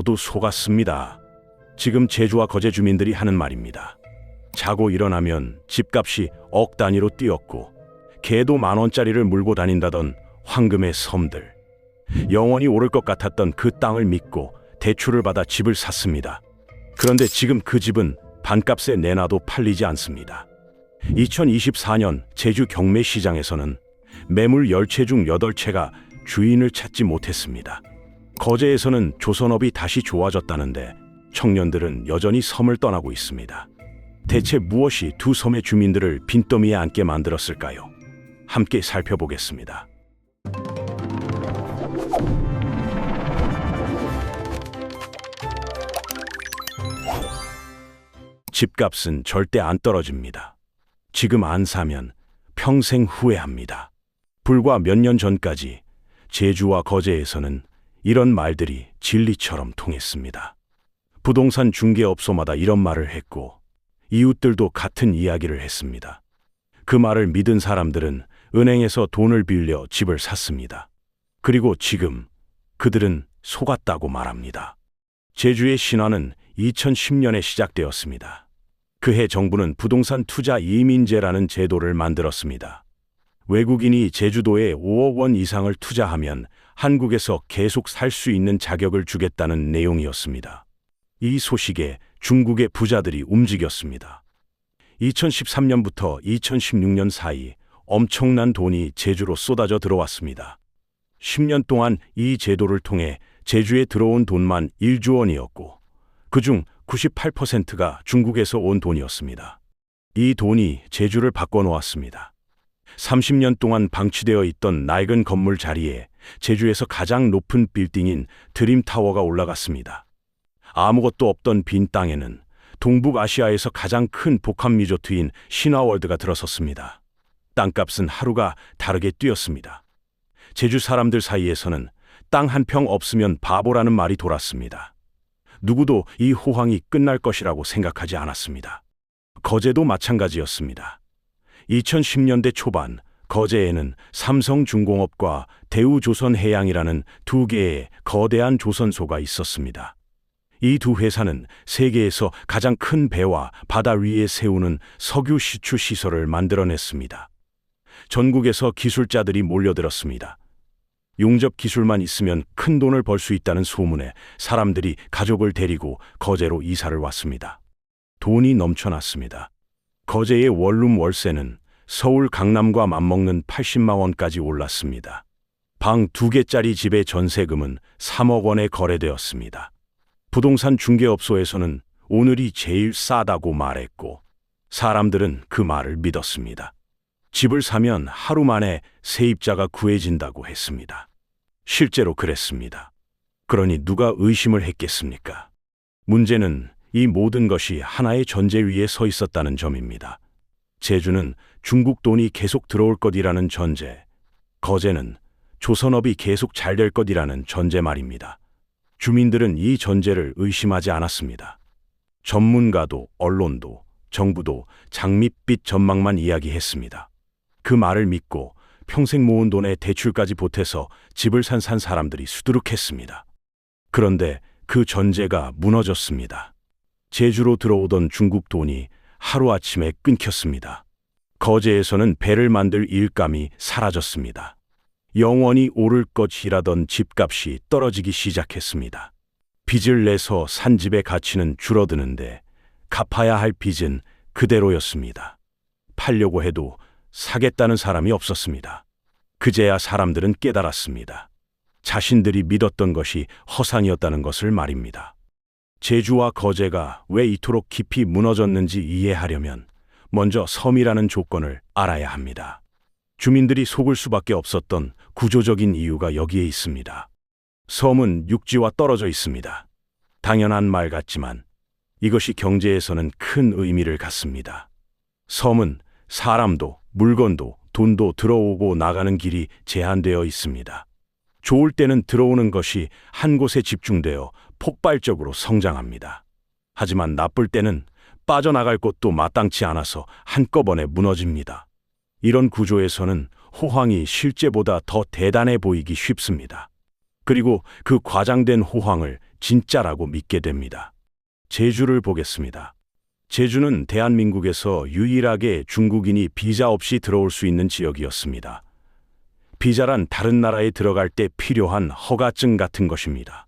저도 속았습니다. 지금 제주와 거제 주민들이 하는 말입니다. 자고 일어나면 집값이 억 단위로 뛰었고 개도 만 원짜리를 물고 다닌다던 황금의 섬들. 영원히 오를 것 같았던 그 땅을 믿고 대출을 받아 집을 샀습니다. 그런데 지금 그 집은 반값에 내놔도 팔리지 않습니다. 2024년 제주 경매 시장에서는 매물 10채 중 8채가 주인을 찾지 못했습니다. 거제에서는 조선업이 다시 좋아졌다는데 청년들은 여전히 섬을 떠나고 있습니다. 대체 무엇이 두 섬의 주민들을 빈더미에 앉게 만들었을까요? 함께 살펴보겠습니다. 집값은 절대 안 떨어집니다. 지금 안 사면 평생 후회합니다. 불과 몇 년 전까지 제주와 거제에서는 이런 말들이 진리처럼 통했습니다. 부동산 중개업소마다 이런 말을 했고 이웃들도 같은 이야기를 했습니다. 그 말을 믿은 사람들은 은행에서 돈을 빌려 집을 샀습니다. 그리고 지금 그들은 속았다고 말합니다. 제주의 신화는 2010년에 시작되었습니다. 그해 정부는 부동산 투자 이민제라는 제도를 만들었습니다. 외국인이 제주도에 5억 원 이상을 투자하면 한국에서 계속 살 수 있는 자격을 주겠다는 내용이었습니다. 이 소식에 중국의 부자들이 움직였습니다. 2013년부터 2016년 사이 엄청난 돈이 제주로 쏟아져 들어왔습니다. 10년 동안 이 제도를 통해 제주에 들어온 돈만 1조 원이었고 그중 98%가 중국에서 온 돈이었습니다. 이 돈이 제주를 바꿔놓았습니다. 30년 동안 방치되어 있던 낡은 건물 자리에 제주에서 가장 높은 빌딩인 드림타워가 올라갔습니다. 아무것도 없던 빈 땅에는 동북아시아에서 가장 큰 복합 리조트인 신화월드가 들어섰습니다. 땅값은 하루가 다르게 뛰었습니다. 제주 사람들 사이에서는 땅 한 평 없으면 바보라는 말이 돌았습니다. 누구도 이 호황이 끝날 것이라고 생각하지 않았습니다. 거제도 마찬가지였습니다. 2010년대 초반 거제에는 삼성중공업과 대우조선해양이라는 두 개의 거대한 조선소가 있었습니다. 이 두 회사는 세계에서 가장 큰 배와 바다 위에 세우는 석유 시추 시설을 만들어냈습니다. 전국에서 기술자들이 몰려들었습니다. 용접 기술만 있으면 큰 돈을 벌 수 있다는 소문에 사람들이 가족을 데리고 거제로 이사를 왔습니다. 돈이 넘쳐났습니다. 거제의 원룸 월세는 서울 강남과 맞먹는 80만 원까지 올랐습니다. 방 두 개짜리 집의 전세금은 3억 원에 거래되었습니다. 부동산 중개업소에서는 오늘이 제일 싸다고 말했고 사람들은 그 말을 믿었습니다. 집을 사면 하루 만에 세입자가 구해진다고 했습니다. 실제로 그랬습니다. 그러니 누가 의심을 했겠습니까? 문제는 이 모든 것이 하나의 전제 위에 서 있었다는 점입니다. 제주는 중국 돈이 계속 들어올 것이라는 전제, 거제는 조선업이 계속 잘 될 것이라는 전제 말입니다. 주민들은 이 전제를 의심하지 않았습니다. 전문가도 언론도 정부도 장밋빛 전망만 이야기했습니다. 그 말을 믿고 평생 모은 돈에 대출까지 보태서 집을 산 산 사람들이 수두룩했습니다. 그런데 그 전제가 무너졌습니다. 제주로 들어오던 중국 돈이 하루아침에 끊겼습니다. 거제에서는 배를 만들 일감이 사라졌습니다. 영원히 오를 것이라던 집값이 떨어지기 시작했습니다. 빚을 내서 산 집의 가치는 줄어드는데 갚아야 할 빚은 그대로였습니다. 팔려고 해도 사겠다는 사람이 없었습니다. 그제야 사람들은 깨달았습니다. 자신들이 믿었던 것이 허상이었다는 것을 말입니다. 제주와 거제가 왜 이토록 깊이 무너졌는지 이해하려면 먼저 섬이라는 조건을 알아야 합니다. 주민들이 속을 수밖에 없었던 구조적인 이유가 여기에 있습니다. 섬은 육지와 떨어져 있습니다. 당연한 말 같지만 이것이 경제에서는 큰 의미를 갖습니다. 섬은 사람도 물건도 돈도 들어오고 나가는 길이 제한되어 있습니다. 좋을 때는 들어오는 것이 한 곳에 집중되어 폭발적으로 성장합니다. 하지만 나쁠 때는 빠져나갈 곳도 마땅치 않아서 한꺼번에 무너집니다. 이런 구조에서는 호황이 실제보다 더 대단해 보이기 쉽습니다. 그리고 그 과장된 호황을 진짜라고 믿게 됩니다. 제주를 보겠습니다. 제주는 대한민국에서 유일하게 중국인이 비자 없이 들어올 수 있는 지역이었습니다. 비자란 다른 나라에 들어갈 때 필요한 허가증 같은 것입니다.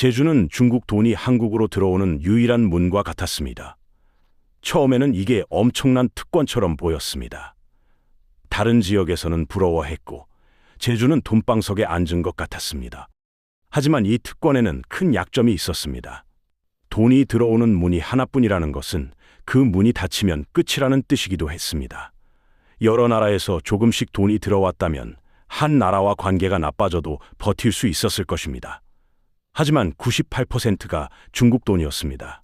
제주는 중국 돈이 한국으로 들어오는 유일한 문과 같았습니다. 처음에는 이게 엄청난 특권처럼 보였습니다. 다른 지역에서는 부러워했고, 제주는 돈방석에 앉은 것 같았습니다. 하지만 이 특권에는 큰 약점이 있었습니다. 돈이 들어오는 문이 하나뿐이라는 것은 그 문이 닫히면 끝이라는 뜻이기도 했습니다. 여러 나라에서 조금씩 돈이 들어왔다면 한 나라와 관계가 나빠져도 버틸 수 있었을 것입니다. 하지만 98%가 중국 돈이었습니다.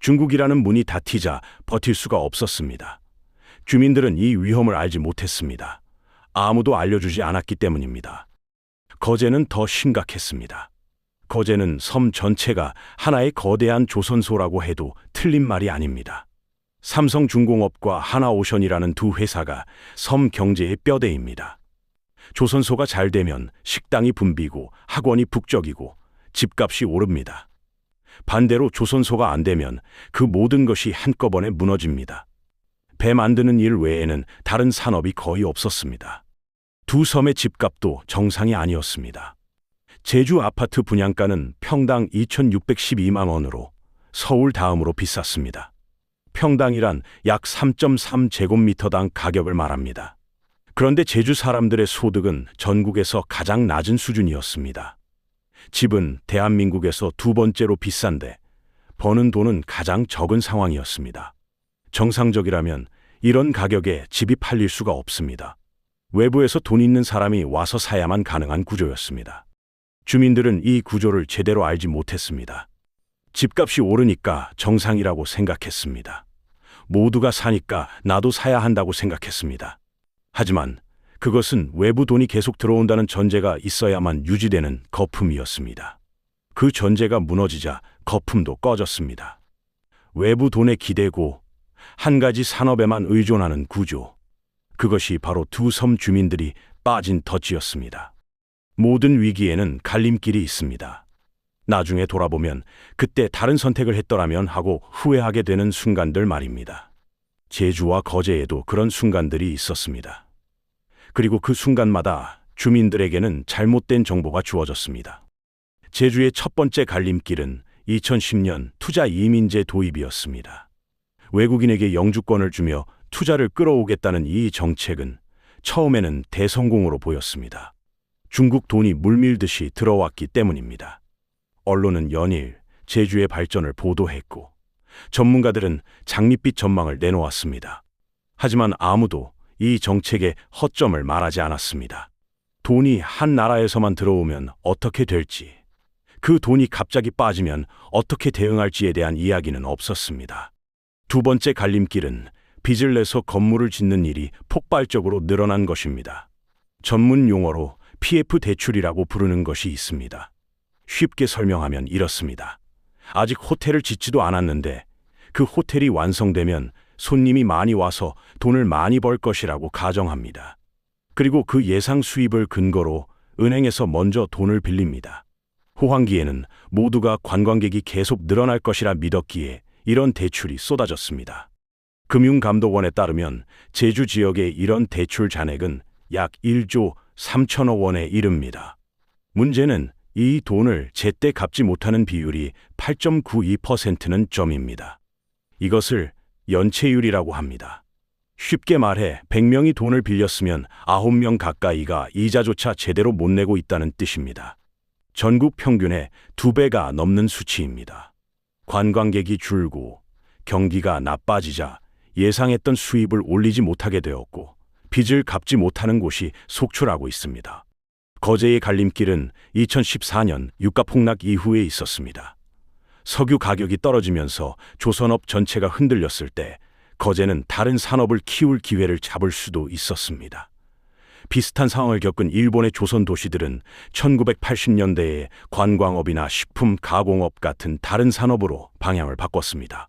중국이라는 문이 닫히자 버틸 수가 없었습니다. 주민들은 이 위험을 알지 못했습니다. 아무도 알려주지 않았기 때문입니다. 거제는 더 심각했습니다. 거제는 섬 전체가 하나의 거대한 조선소라고 해도 틀린 말이 아닙니다. 삼성중공업과 하나오션이라는 두 회사가 섬 경제의 뼈대입니다. 조선소가 잘 되면 식당이 붐비고 학원이 북적이고 집값이 오릅니다. 반대로 조선소가 안 되면 그 모든 것이 한꺼번에 무너집니다. 배 만드는 일 외에는 다른 산업이 거의 없었습니다. 두 섬의 집값도 정상이 아니었습니다. 제주 아파트 분양가는 평당 2,612만 원으로 서울 다음으로 비쌌습니다. 평당이란 약 3.3제곱미터당 가격을 말합니다. 그런데 제주 사람들의 소득은 전국에서 가장 낮은 수준이었습니다. 집은 대한민국에서 두 번째로 비싼데 버는 돈은 가장 적은 상황이었습니다. 정상적이라면 이런 가격에 집이 팔릴 수가 없습니다. 외부에서 돈 있는 사람이 와서 사야만 가능한 구조였습니다. 주민들은 이 구조를 제대로 알지 못했습니다. 집값이 오르니까 정상이라고 생각했습니다. 모두가 사니까 나도 사야 한다고 생각했습니다. 하지만 그것은 외부 돈이 계속 들어온다는 전제가 있어야만 유지되는 거품이었습니다. 그 전제가 무너지자 거품도 꺼졌습니다. 외부 돈에 기대고 한 가지 산업에만 의존하는 구조. 그것이 바로 두 섬 주민들이 빠진 덫이었습니다. 모든 위기에는 갈림길이 있습니다. 나중에 돌아보면 그때 다른 선택을 했더라면 하고 후회하게 되는 순간들 말입니다. 제주와 거제에도 그런 순간들이 있었습니다. 그리고 그 순간마다 주민들에게는 잘못된 정보가 주어졌습니다. 제주의 첫 번째 갈림길은 2010년 투자 이민제 도입이었습니다. 외국인에게 영주권을 주며 투자를 끌어오겠다는 이 정책은 처음에는 대성공으로 보였습니다. 중국 돈이 물밀듯이 들어왔기 때문입니다. 언론은 연일 제주의 발전을 보도했고 전문가들은 장밋빛 전망을 내놓았습니다. 하지만 아무도 이 정책의 허점을 말하지 않았습니다. 돈이 한 나라에서만 들어오면 어떻게 될지, 그 돈이 갑자기 빠지면 어떻게 대응할지에 대한 이야기는 없었습니다. 두 번째 갈림길은 빚을 내서 건물을 짓는 일이 폭발적으로 늘어난 것입니다. 전문 용어로 PF 대출이라고 부르는 것이 있습니다. 쉽게 설명하면 이렇습니다. 아직 호텔을 짓지도 않았는데 그 호텔이 완성되면 손님이 많이 와서 돈을 많이 벌 것이라고 가정합니다. 그리고 그 예상 수입을 근거로 은행에서 먼저 돈을 빌립니다. 호황기에는 모두가 관광객이 계속 늘어날 것이라 믿었기에 이런 대출이 쏟아졌습니다. 금융감독원에 따르면 제주 지역의 이런 대출 잔액은 약 1조 3천억 원에 이릅니다. 문제는 이 돈을 제때 갚지 못하는 비율이 8.92%는 점입니다. 이것을 연체율이라고 합니다. 쉽게 말해 100명이 돈을 빌렸으면 9명 가까이가 이자조차 제대로 못 내고 있다는 뜻입니다. 전국 평균의 두 배가 넘는 수치입니다. 관광객이 줄고 경기가 나빠지자 예상했던 수입을 올리지 못하게 되었고 빚을 갚지 못하는 곳이 속출하고 있습니다. 거제의 갈림길은 2014년 유가 폭락 이후에 있었습니다. 석유 가격이 떨어지면서 조선업 전체가 흔들렸을 때 거제는 다른 산업을 키울 기회를 잡을 수도 있었습니다. 비슷한 상황을 겪은 일본의 조선 도시들은 1980년대에 관광업이나 식품 가공업 같은 다른 산업으로 방향을 바꿨습니다.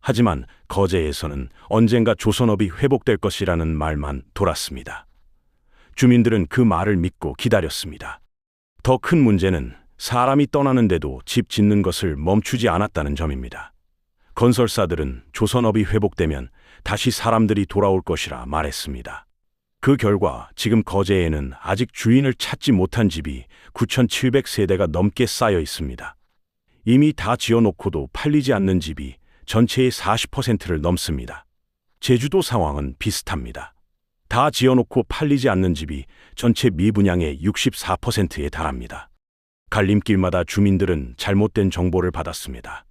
하지만 거제에서는 언젠가 조선업이 회복될 것이라는 말만 돌았습니다. 주민들은 그 말을 믿고 기다렸습니다. 더 큰 문제는 사람이 떠나는데도 집 짓는 것을 멈추지 않았다는 점입니다. 건설사들은 조선업이 회복되면 다시 사람들이 돌아올 것이라 말했습니다. 그 결과 지금 거제에는 아직 주인을 찾지 못한 집이 9,700세대가 넘게 쌓여 있습니다. 이미 다 지어놓고도 팔리지 않는 집이 전체의 40%를 넘습니다. 제주도 상황은 비슷합니다. 다 지어놓고 팔리지 않는 집이 전체 미분양의 64%에 달합니다. 갈림길마다 주민들은 잘못된 정보를 받았습니다.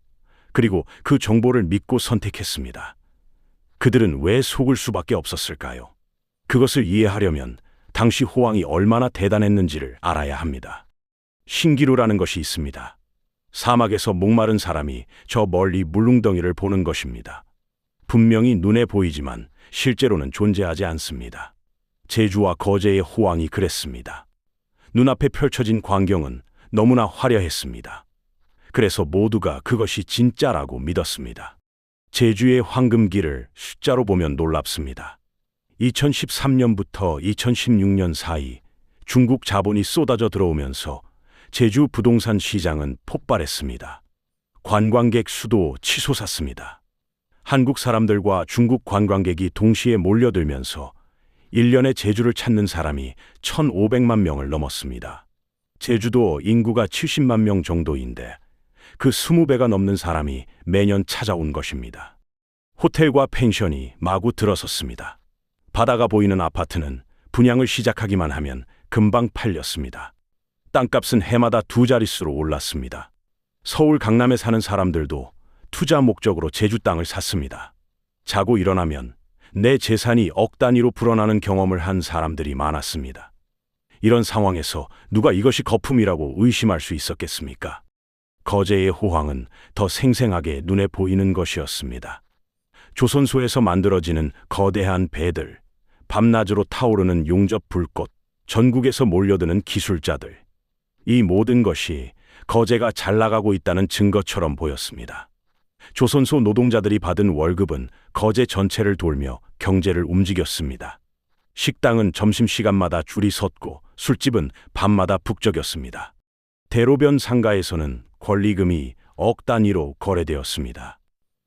그리고 그 정보를 믿고 선택했습니다. 그들은 왜 속을 수밖에 없었을까요? 그것을 이해하려면 당시 호황이 얼마나 대단했는지를 알아야 합니다. 신기루라는 것이 있습니다. 사막에서 목마른 사람이 저 멀리 물릉덩이를 보는 것입니다. 분명히 눈에 보이지만 실제로는 존재하지 않습니다. 제주와 거제의 호황이 그랬습니다. 눈앞에 펼쳐진 광경은 너무나 화려했습니다. 그래서 모두가 그것이 진짜라고 믿었습니다. 제주의 황금길을 숫자로 보면 놀랍습니다. 2013년부터 2016년 사이 중국 자본이 쏟아져 들어오면서 제주 부동산 시장은 폭발했습니다. 관광객 수도 치솟았습니다. 한국 사람들과 중국 관광객이 동시에 몰려들면서 1년에 제주를 찾는 사람이 1,500만 명을 넘었습니다. 제주도 인구가 70만 명 정도인데 그 20배가 넘는 사람이 매년 찾아온 것입니다. 호텔과 펜션이 마구 들어섰습니다. 바다가 보이는 아파트는 분양을 시작하기만 하면 금방 팔렸습니다. 땅값은 해마다 두 자릿수로 올랐습니다. 서울 강남에 사는 사람들도 투자 목적으로 제주 땅을 샀습니다. 자고 일어나면 내 재산이 억 단위로 불어나는 경험을 한 사람들이 많았습니다. 이런 상황에서 누가 이것이 거품이라고 의심할 수 있었겠습니까? 거제의 호황은 더 생생하게 눈에 보이는 것이었습니다. 조선소에서 만들어지는 거대한 배들, 밤낮으로 타오르는 용접 불꽃, 전국에서 몰려드는 기술자들. 이 모든 것이 거제가 잘 나가고 있다는 증거처럼 보였습니다. 조선소 노동자들이 받은 월급은 거제 전체를 돌며 경제를 움직였습니다. 식당은 점심시간마다 줄이 섰고 술집은 밤마다 북적였습니다. 대로변 상가에서는 권리금이 억 단위로 거래되었습니다.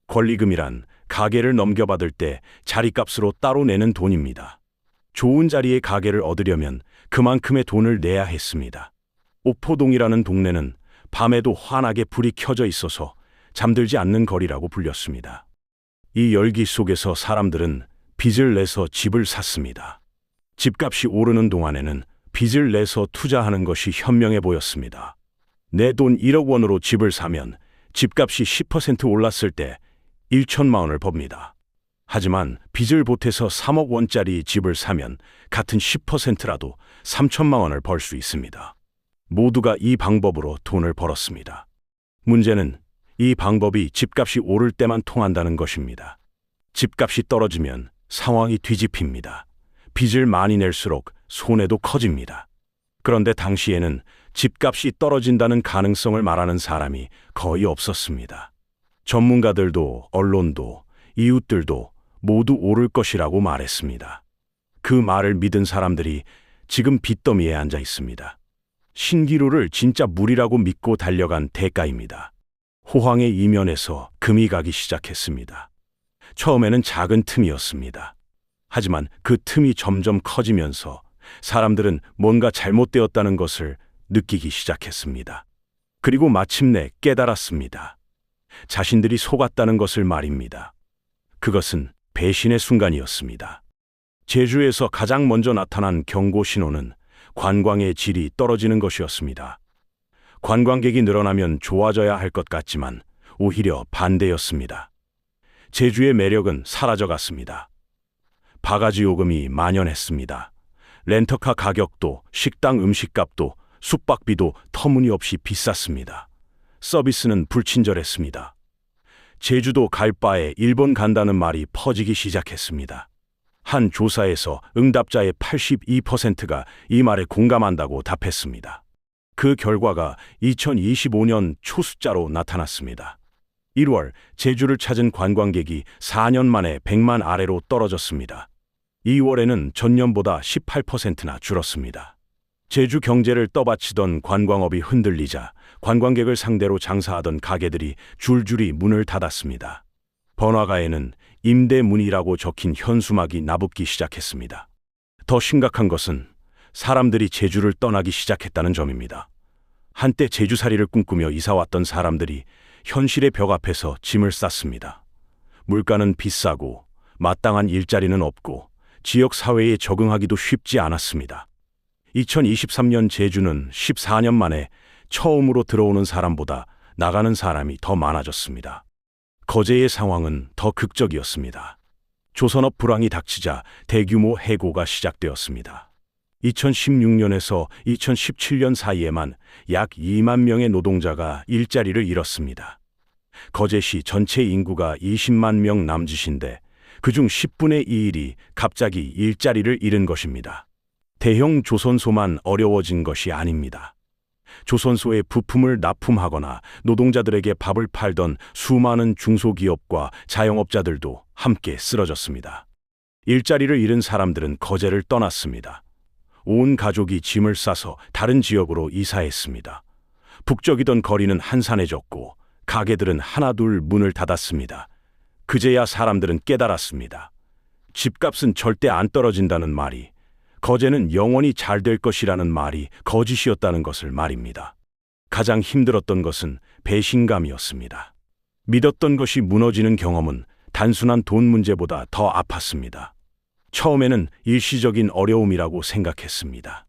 권리금이란 가게를 넘겨받을 때 자리값으로 따로 내는 돈입니다. 좋은 자리에 가게를 얻으려면 그만큼의 돈을 내야 했습니다. 오포동이라는 동네는 밤에도 환하게 불이 켜져 있어서 잠들지 않는 거리라고 불렸습니다. 이 열기 속에서 사람들은 빚을 내서 집을 샀습니다. 집값이 오르는 동안에는 빚을 내서 투자하는 것이 현명해 보였습니다. 내 돈 1억 원으로 집을 사면 집값이 10% 올랐을 때 1천만 원을 법니다. 하지만 빚을 보태서 3억 원짜리 집을 사면 같은 10%라도 3천만 원을 벌 수 있습니다. 모두가 이 방법으로 돈을 벌었습니다. 문제는 이 방법이 집값이 오를 때만 통한다는 것입니다. 집값이 떨어지면 상황이 뒤집힙니다. 빚을 많이 낼수록 손해도 커집니다. 그런데 당시에는 집값이 떨어진다는 가능성을 말하는 사람이 거의 없었습니다. 전문가들도 언론도 이웃들도 모두 오를 것이라고 말했습니다. 그 말을 믿은 사람들이 지금 빚더미에 앉아 있습니다. 신기루를 진짜 물이라고 믿고 달려간 대가입니다. 호황의 이면에서 금이 가기 시작했습니다. 처음에는 작은 틈이었습니다. 하지만 그 틈이 점점 커지면서 사람들은 뭔가 잘못되었다는 것을 느끼기 시작했습니다. 그리고 마침내 깨달았습니다. 자신들이 속았다는 것을 말입니다. 그것은 배신의 순간이었습니다. 제주에서 가장 먼저 나타난 경고 신호는 관광의 질이 떨어지는 것이었습니다. 관광객이 늘어나면 좋아져야 할 것 같지만 오히려 반대였습니다. 제주의 매력은 사라져갔습니다. 바가지 요금이 만연했습니다. 렌터카 가격도 식당 음식값도 숙박비도 터무니없이 비쌌습니다. 서비스는 불친절했습니다. 제주도 갈 바에 일본 간다는 말이 퍼지기 시작했습니다. 한 조사에서 응답자의 82%가 이 말에 공감한다고 답했습니다. 그 결과가 2025년 초숫자로 나타났습니다. 1월 제주를 찾은 관광객이 4년 만에 100만 아래로 떨어졌습니다. 2월에는 전년보다 18%나 줄었습니다. 제주 경제를 떠받치던 관광업이 흔들리자 관광객을 상대로 장사하던 가게들이 줄줄이 문을 닫았습니다. 번화가에는 임대문이라고 적힌 현수막이 나붙기 시작했습니다. 더 심각한 것은 사람들이 제주를 떠나기 시작했다는 점입니다. 한때 제주살이를 꿈꾸며 이사왔던 사람들이 현실의 벽 앞에서 짐을 쌌습니다. 물가는 비싸고 마땅한 일자리는 없고 지역 사회에 적응하기도 쉽지 않았습니다. 2023년 제주는 14년 만에 처음으로 들어오는 사람보다 나가는 사람이 더 많아졌습니다. 거제의 상황은 더 극적이었습니다. 조선업 불황이 닥치자 대규모 해고가 시작되었습니다. 2016년에서 2017년 사이에만 약 2만 명의 노동자가 일자리를 잃었습니다. 거제시 전체 인구가 20만 명 남짓인데 그중 10분의 2일이 갑자기 일자리를 잃은 것입니다. 대형 조선소만 어려워진 것이 아닙니다. 조선소에 부품을 납품하거나 노동자들에게 밥을 팔던 수많은 중소기업과 자영업자들도 함께 쓰러졌습니다. 일자리를 잃은 사람들은 거제를 떠났습니다. 온 가족이 짐을 싸서 다른 지역으로 이사했습니다. 북적이던 거리는 한산해졌고 가게들은 하나둘 문을 닫았습니다. 그제야 사람들은 깨달았습니다. 집값은 절대 안 떨어진다는 말이 거제는 영원히 잘 될 것이라는 말이 거짓이었다는 것을 말입니다. 가장 힘들었던 것은 배신감이었습니다. 믿었던 것이 무너지는 경험은 단순한 돈 문제보다 더 아팠습니다. 처음에는 일시적인 어려움이라고 생각했습니다.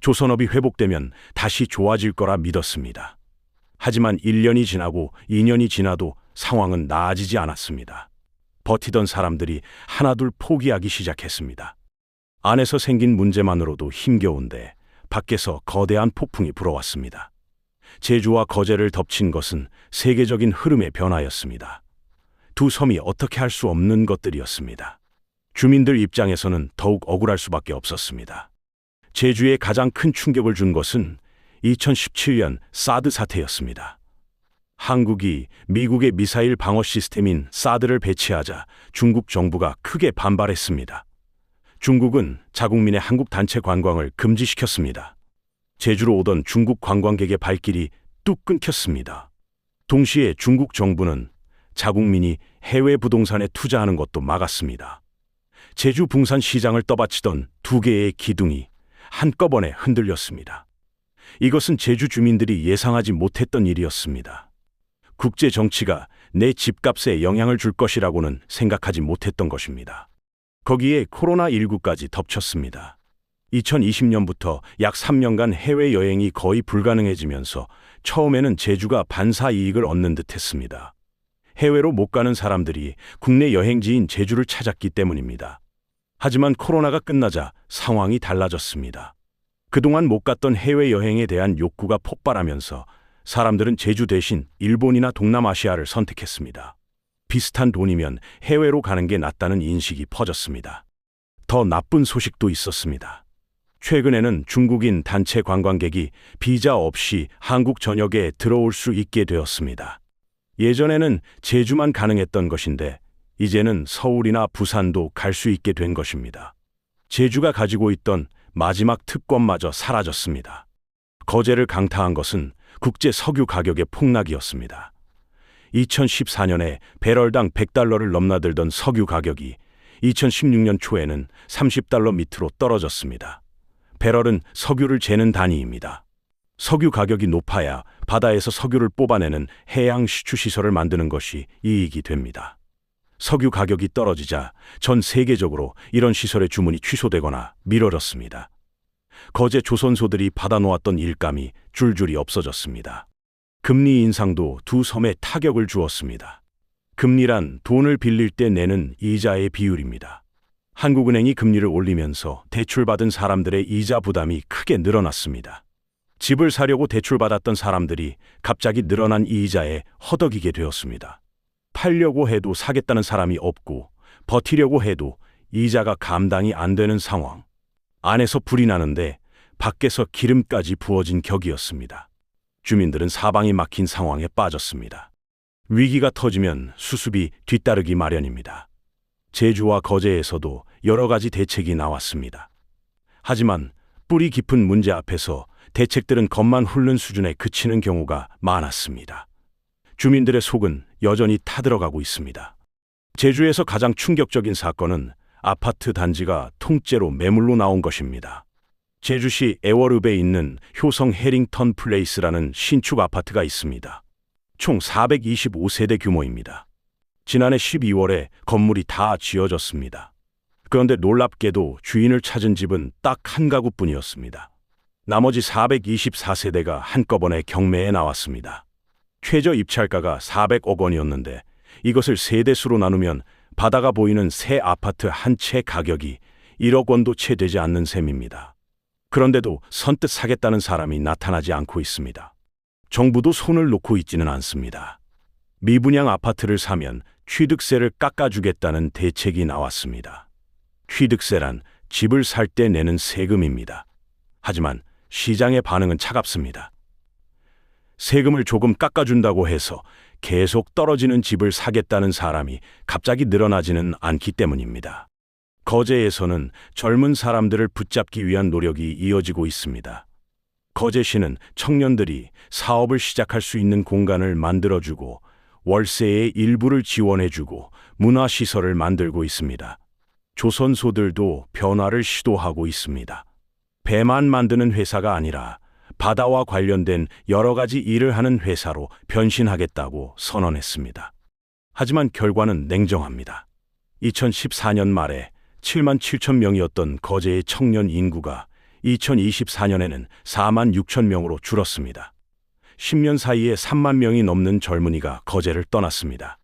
조선업이 회복되면 다시 좋아질 거라 믿었습니다. 하지만 1년이 지나고 2년이 지나도 상황은 나아지지 않았습니다. 버티던 사람들이 하나둘 포기하기 시작했습니다. 안에서 생긴 문제만으로도 힘겨운데 밖에서 거대한 폭풍이 불어왔습니다. 제주와 거제를 덮친 것은 세계적인 흐름의 변화였습니다. 두 섬이 어떻게 할 수 없는 것들이었습니다. 주민들 입장에서는 더욱 억울할 수밖에 없었습니다. 제주에 가장 큰 충격을 준 것은 2017년 사드 사태였습니다. 한국이 미국의 미사일 방어 시스템인 사드를 배치하자 중국 정부가 크게 반발했습니다. 중국은 자국민의 한국 단체 관광을 금지시켰습니다. 제주로 오던 중국 관광객의 발길이 뚝 끊겼습니다. 동시에 중국 정부는 자국민이 해외 부동산에 투자하는 것도 막았습니다. 제주 붕산 시장을 떠받치던 두 개의 기둥이 한꺼번에 흔들렸습니다. 이것은 제주 주민들이 예상하지 못했던 일이었습니다. 국제 정치가 내 집값에 영향을 줄 것이라고는 생각하지 못했던 것입니다. 거기에 코로나19까지 덮쳤습니다. 2020년부터 약 3년간 해외여행이 거의 불가능해지면서 처음에는 제주가 반사 이익을 얻는 듯 했습니다. 해외로 못 가는 사람들이 국내 여행지인 제주를 찾았기 때문입니다. 하지만 코로나가 끝나자 상황이 달라졌습니다. 그동안 못 갔던 해외여행에 대한 욕구가 폭발하면서 사람들은 제주 대신 일본이나 동남아시아를 선택했습니다. 비슷한 돈이면 해외로 가는 게 낫다는 인식이 퍼졌습니다. 더 나쁜 소식도 있었습니다. 최근에는 중국인 단체 관광객이 비자 없이 한국 전역에 들어올 수 있게 되었습니다. 예전에는 제주만 가능했던 것인데 이제는 서울이나 부산도 갈 수 있게 된 것입니다. 제주가 가지고 있던 마지막 특권마저 사라졌습니다. 거제를 강타한 것은 국제 석유 가격의 폭락이었습니다. 2014년에 배럴당 100달러를 넘나들던 석유 가격이 2016년 초에는 30달러 밑으로 떨어졌습니다. 배럴은 석유를 재는 단위입니다. 석유 가격이 높아야 바다에서 석유를 뽑아내는 해양 시추 시설을 만드는 것이 이익이 됩니다. 석유 가격이 떨어지자 전 세계적으로 이런 시설의 주문이 취소되거나 미뤄졌습니다. 거제 조선소들이 받아놓았던 일감이 줄줄이 없어졌습니다. 금리 인상도 두 섬에 타격을 주었습니다. 금리란 돈을 빌릴 때 내는 이자의 비율입니다. 한국은행이 금리를 올리면서 대출받은 사람들의 이자 부담이 크게 늘어났습니다. 집을 사려고 대출받았던 사람들이 갑자기 늘어난 이자에 허덕이게 되었습니다. 팔려고 해도 사겠다는 사람이 없고 버티려고 해도 이자가 감당이 안 되는 상황. 안에서 불이 나는데 밖에서 기름까지 부어진 격이었습니다. 주민들은 사방이 막힌 상황에 빠졌습니다. 위기가 터지면 수습이 뒤따르기 마련입니다. 제주와 거제에서도 여러 가지 대책이 나왔습니다. 하지만 뿌리 깊은 문제 앞에서 대책들은 겉만 훑는 수준에 그치는 경우가 많았습니다. 주민들의 속은 여전히 타들어가고 있습니다. 제주에서 가장 충격적인 사건은 아파트 단지가 통째로 매물로 나온 것입니다. 제주시 애월읍에 있는 효성 해링턴 플레이스라는 신축 아파트가 있습니다. 총 425세대 규모입니다. 지난해 12월에 건물이 다 지어졌습니다. 그런데 놀랍게도 주인을 찾은 집은 딱 한 가구뿐이었습니다. 나머지 424세대가 한꺼번에 경매에 나왔습니다. 최저 입찰가가 400억 원이었는데 이것을 세대수로 나누면 바다가 보이는 새 아파트 한 채 가격이 1억 원도 채 되지 않는 셈입니다. 그런데도 선뜻 사겠다는 사람이 나타나지 않고 있습니다. 정부도 손을 놓고 있지는 않습니다. 미분양 아파트를 사면 취득세를 깎아주겠다는 대책이 나왔습니다. 취득세란 집을 살 때 내는 세금입니다. 하지만 시장의 반응은 차갑습니다. 세금을 조금 깎아준다고 해서 계속 떨어지는 집을 사겠다는 사람이 갑자기 늘어나지는 않기 때문입니다. 거제에서는 젊은 사람들을 붙잡기 위한 노력이 이어지고 있습니다. 거제시는 청년들이 사업을 시작할 수 있는 공간을 만들어주고 월세의 일부를 지원해주고 문화시설을 만들고 있습니다. 조선소들도 변화를 시도하고 있습니다. 배만 만드는 회사가 아니라 바다와 관련된 여러 가지 일을 하는 회사로 변신하겠다고 선언했습니다. 하지만 결과는 냉정합니다. 2014년 말에 7만 7천 명이었던 거제의 청년 인구가 2024년에는 4만 6천 명으로 줄었습니다. 10년 사이에 3만 명이 넘는 젊은이가 거제를 떠났습니다.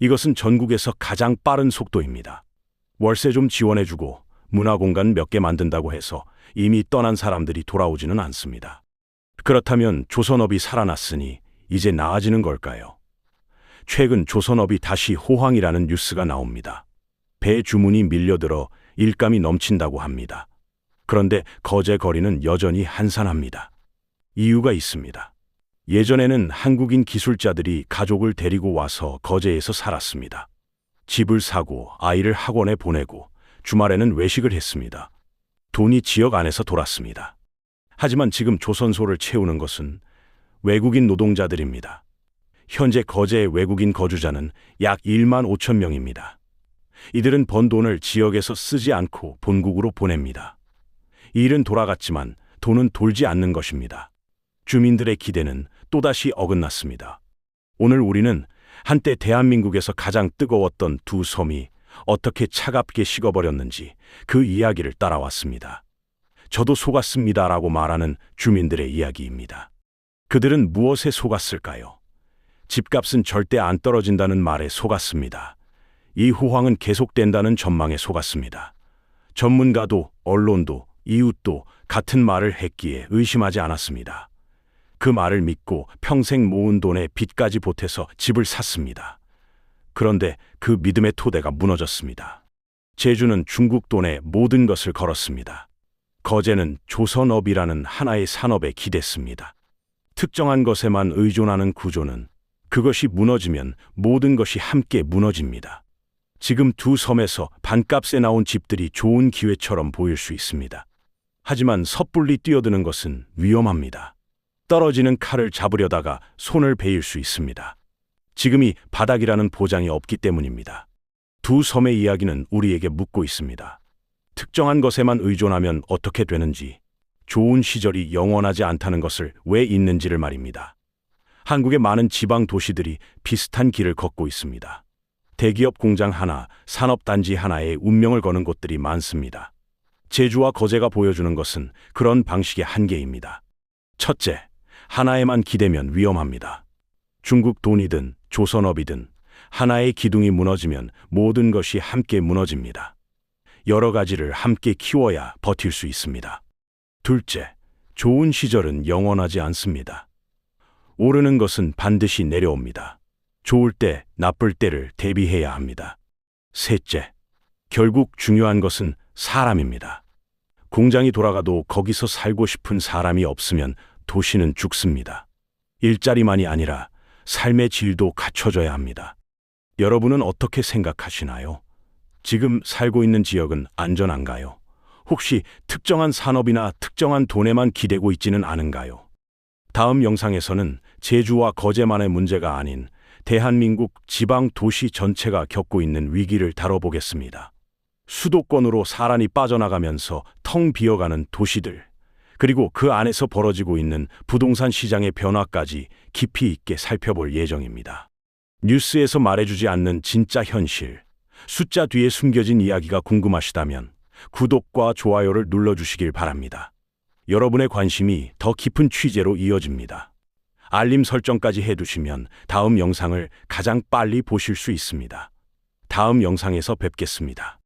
이것은 전국에서 가장 빠른 속도입니다. 월세 좀 지원해주고 문화공간 몇 개 만든다고 해서 이미 떠난 사람들이 돌아오지는 않습니다. 그렇다면 조선업이 살아났으니 이제 나아지는 걸까요? 최근 조선업이 다시 호황이라는 뉴스가 나옵니다. 배 주문이 밀려들어 일감이 넘친다고 합니다. 그런데 거제 거리는 여전히 한산합니다. 이유가 있습니다. 예전에는 한국인 기술자들이 가족을 데리고 와서 거제에서 살았습니다. 집을 사고 아이를 학원에 보내고 주말에는 외식을 했습니다. 돈이 지역 안에서 돌았습니다. 하지만 지금 조선소를 채우는 것은 외국인 노동자들입니다. 현재 거제의 외국인 거주자는 약 1만 5천 명입니다. 이들은 번 돈을 지역에서 쓰지 않고 본국으로 보냅니다. 일은 돌아갔지만 돈은 돌지 않는 것입니다. 주민들의 기대는 또다시 어긋났습니다. 오늘 우리는 한때 대한민국에서 가장 뜨거웠던 두 섬이 어떻게 차갑게 식어버렸는지 그 이야기를 따라왔습니다. 저도 속았습니다라고 말하는 주민들의 이야기입니다. 그들은 무엇에 속았을까요? 집값은 절대 안 떨어진다는 말에 속았습니다. 이 호황은 계속된다는 전망에 속았습니다. 전문가도 언론도 이웃도 같은 말을 했기에 의심하지 않았습니다. 그 말을 믿고 평생 모은 돈에 빚까지 보태서 집을 샀습니다. 그런데 그 믿음의 토대가 무너졌습니다. 제주는 중국 돈에 모든 것을 걸었습니다. 거제는 조선업이라는 하나의 산업에 기댔습니다. 특정한 것에만 의존하는 구조는 그것이 무너지면 모든 것이 함께 무너집니다. 지금 두 섬에서 반값에 나온 집들이 좋은 기회처럼 보일 수 있습니다. 하지만 섣불리 뛰어드는 것은 위험합니다. 떨어지는 칼을 잡으려다가 손을 베일 수 있습니다. 지금이 바닥이라는 보장이 없기 때문입니다. 두 섬의 이야기는 우리에게 묻고 있습니다. 특정한 것에만 의존하면 어떻게 되는지, 좋은 시절이 영원하지 않다는 것을 왜 있는지를 말입니다. 한국의 많은 지방 도시들이 비슷한 길을 걷고 있습니다. 대기업 공장 하나, 산업단지 하나에 운명을 거는 곳들이 많습니다. 제주와 거제가 보여주는 것은 그런 방식의 한계입니다. 첫째, 하나에만 기대면 위험합니다. 중국 돈이든 조선업이든 하나의 기둥이 무너지면 모든 것이 함께 무너집니다. 여러 가지를 함께 키워야 버틸 수 있습니다. 둘째, 좋은 시절은 영원하지 않습니다. 오르는 것은 반드시 내려옵니다. 좋을 때, 나쁠 때를 대비해야 합니다. 셋째, 결국 중요한 것은 사람입니다. 공장이 돌아가도 거기서 살고 싶은 사람이 없으면 도시는 죽습니다. 일자리만이 아니라 삶의 질도 갖춰져야 합니다. 여러분은 어떻게 생각하시나요? 지금 살고 있는 지역은 안전한가요? 혹시 특정한 산업이나 특정한 돈에만 기대고 있지는 않은가요? 다음 영상에서는 제주와 거제만의 문제가 아닌 대한민국 지방 도시 전체가 겪고 있는 위기를 다뤄보겠습니다. 수도권으로 사람이 빠져나가면서 텅 비어가는 도시들, 그리고 그 안에서 벌어지고 있는 부동산 시장의 변화까지 깊이 있게 살펴볼 예정입니다. 뉴스에서 말해주지 않는 진짜 현실, 숫자 뒤에 숨겨진 이야기가 궁금하시다면 구독과 좋아요를 눌러주시길 바랍니다. 여러분의 관심이 더 깊은 취재로 이어집니다. 알림 설정까지 해두시면 다음 영상을 가장 빨리 보실 수 있습니다. 다음 영상에서 뵙겠습니다.